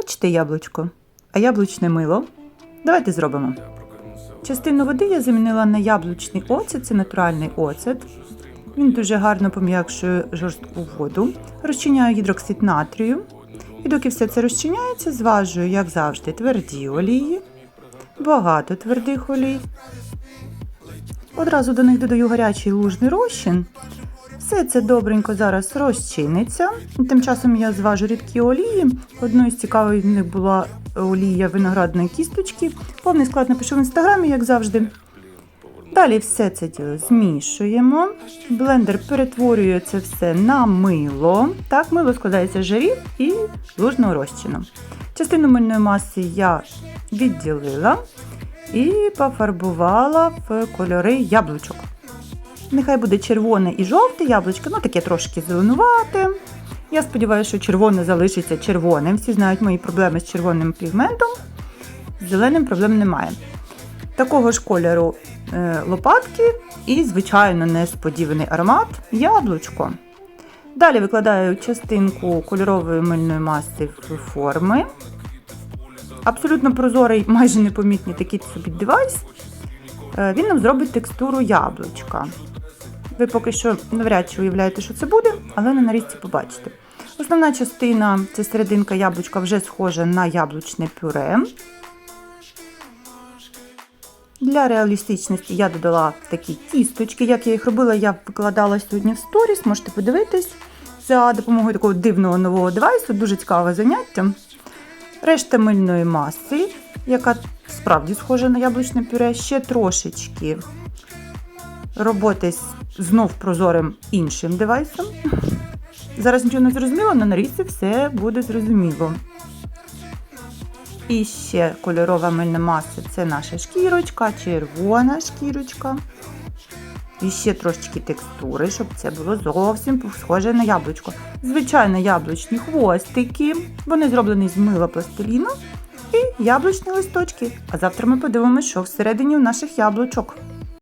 Хочете яблучко? А яблучне мило? Давайте зробимо. Частину води я замінила на яблучний оцет, це натуральний оцет. Він дуже гарно пом'якшує жорстку воду. Розчиняю гідроксид натрію. І доки все це розчиняється, зважую, як завжди, тверді олії, багато твердих олій. Одразу до них додаю гарячий лужний розчин. Все це добренько зараз розчиниться. Тим часом я зважу рідкі олії. Одною з цікавих них була олія виноградної кісточки. Повний склад напишу в інстаграмі, як завжди. Далі все це діло змішуємо. Блендер перетворює це все на мило. Так, мило складається з жирів і лужного розчину. Частину мильної маси я відділила і пофарбувала в кольори яблучок. Нехай буде червоне і жовте яблучко, ну таке трошки зеленувате. Я сподіваюся, що червоне залишиться червоним. Всі знають мої проблеми з червоним пігментом. З зеленим проблем немає. Такого ж кольору е, лопатки і, звичайно, несподіваний аромат яблучко. Далі викладаю частинку кольорової мильної маси в форми. Абсолютно прозорий, майже непомітний такий собі девайс. Е, Він нам зробить текстуру яблучка. Ви поки що навряд чи уявляєте, що це буде, але на нарізці побачите. Основна частина це серединка яблучка вже схожа на яблучне пюре. Для реалістичності я додала такі тісточки. Як я їх робила, я викладала сьогодні в сторіс, можете подивитись. За допомогою такого дивного нового девайсу, дуже цікаве заняття. Решта мильної маси, яка справді схожа на яблучне пюре, ще трошечки роботи знов прозорим іншим девайсом. Зараз нічого не зрозуміло, але на нарізці все буде зрозуміло. І ще кольорова мильна маса це наша шкірочка, червона шкірочка. І ще трошечки текстури, щоб це було зовсім схоже на яблучко. Звичайно, яблучні хвостики. Вони зроблені з мила пластиліну і яблучні листочки. А завтра ми подивимося, що всередині у наших яблучок.